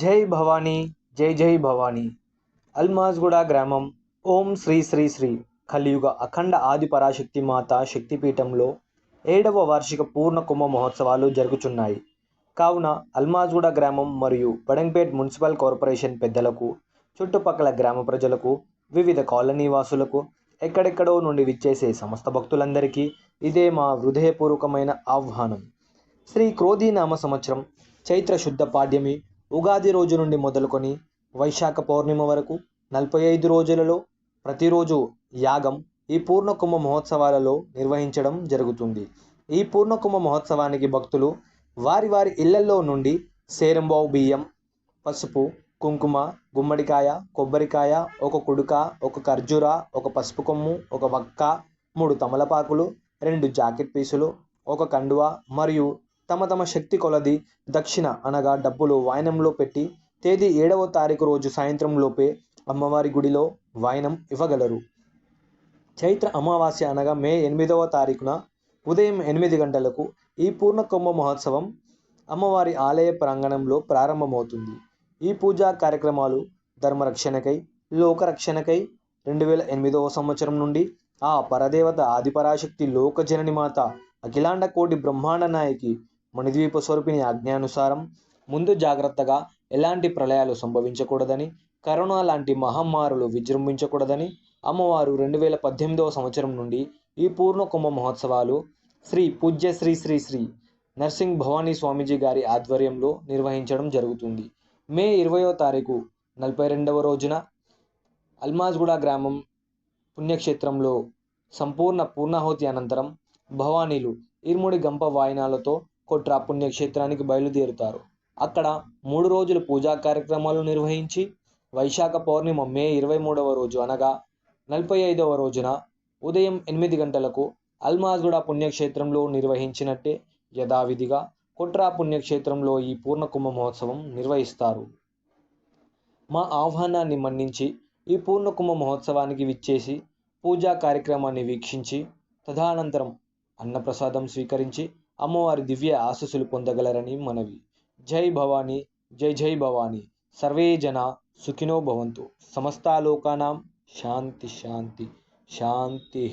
జై భవానీ జై జై భవానీ. అల్మాజ్గూడ గ్రామం ఓం శ్రీ శ్రీ శ్రీ. కలియుగ అఖండ ఆది పరాశక్తి మాత శక్తిపీఠంలో ఏడవ వార్షిక పూర్ణ కుంభ మహోత్సవాలు జరుగుచున్నాయి. కావున అల్మాజ్గూడ గ్రామం మరియు బడంపేట్ మున్సిపల్ కార్పొరేషన్ పెద్దలకు చుట్టుపక్కల గ్రామ ప్రజలకు వివిధ కాలనీ వాసులకు ఎక్కడెక్కడో నుండి విచ్చేసే సమస్త భక్తులందరికీ ఇదే మా హృదయపూర్వకమైన ఆహ్వానం. శ్రీ క్రోధీనామ సంవత్సరం చైత్ర శుద్ధ పాడ్యమి ఉగాది రోజు నుండి మొదలుకొని వైశాఖ పౌర్ణిమ వరకు నలభై ఐదు రోజులలో ప్రతిరోజు యాగం ఈ పూర్ణ కుంభ మహోత్సవాలలో నిర్వహించడం జరుగుతుంది. ఈ పూర్ణ కుంభ మహోత్సవానికి భక్తులు వారి వారి ఇళ్ళలో నుండి సేరంబావు బియ్యం పసుపు కుంకుమ గుమ్మడికాయ కొబ్బరికాయ ఒక కుడుక ఒక ఖర్జూర ఒక పసుపు కొమ్ము ఒక వక్క మూడు తమలపాకులు రెండు జాకెట్ పీసులు ఒక కండువ మరియు తమ తమ శక్తి కొలది దక్షిణ అనగా డబ్బులు వాయనంలో పెట్టి తేదీ ఏడవ తారీఖు రోజు సాయంత్రం లోపే అమ్మవారి గుడిలో వాయనం ఇవ్వగలరు. చైత్ర అమావాస్య అనగా మే ఎనిమిదవ తారీఖున ఉదయం ఎనిమిది గంటలకు ఈ పూర్ణ కుంభ మహోత్సవం అమ్మవారి ఆలయ ప్రాంగణంలో ప్రారంభమవుతుంది. ఈ పూజా కార్యక్రమాలు ధర్మరక్షణకై లోకరక్షణకై రెండు వేల ఎనిమిదవ సంవత్సరం నుండి ఆ పరదేవత ఆదిపరాశక్తి లోకజనని మాత అఖిలాండ కోటి బ్రహ్మాండ నాయకి మణిద్వీప స్వరూపిణి ఆజ్ఞానుసారం ముందు జాగ్రత్తగా ఎలాంటి ప్రళయాలు సంభవించకూడదని కరోనా లాంటి మహమ్మారులు విజృంభించకూడదని అమ్మవారు రెండు వేల పద్దెనిమిదవ సంవత్సరం నుండి ఈ పూర్ణ కుంభ మహోత్సవాలు శ్రీ పూజ్య శ్రీ శ్రీ శ్రీ నర్సింగ్ భవానీ స్వామీజీ గారి ఆధ్వర్యంలో నిర్వహించడం జరుగుతుంది. మే ఇరవయో తారీఖు నలభై రెండవ రోజున అల్మాజ్గూడ గ్రామం పుణ్యక్షేత్రంలో సంపూర్ణ పూర్ణాహుతి అనంతరం భవానీలు ఇరుముడి గంప వాయినాలతో కొట్రా పుణ్యక్షేత్రానికి బయలుదేరుతారు. అక్కడ మూడు రోజులు పూజా కార్యక్రమాలు నిర్వహించి వైశాఖ పౌర్ణిమ మే ఇరవై మూడవ రోజు అనగా నలభై ఐదవ రోజున ఉదయం ఎనిమిది గంటలకు అల్మాజ్గూడ పుణ్యక్షేత్రంలో నిర్వహించినట్టే యథావిధిగా కొట్రా పుణ్యక్షేత్రంలో ఈ పూర్ణ కుంభమహోత్సవం నిర్వహిస్తారు. మా ఆహ్వానాన్ని మన్నించి ఈ పూర్ణ కుంభ మహోత్సవానికి విచ్చేసి పూజా కార్యక్రమాన్ని వీక్షించి తదనంతరం అన్నప్రసాదం స్వీకరించి అమ్మవారి దివ్య ఆశస్సులు పొందగలరని మనవి. జై భవానీ జై జై భవానీ. సర్వే జన సుఖినో భవంతు. సమస్తాలోకానాం శాంతి శాంతి. శాంతి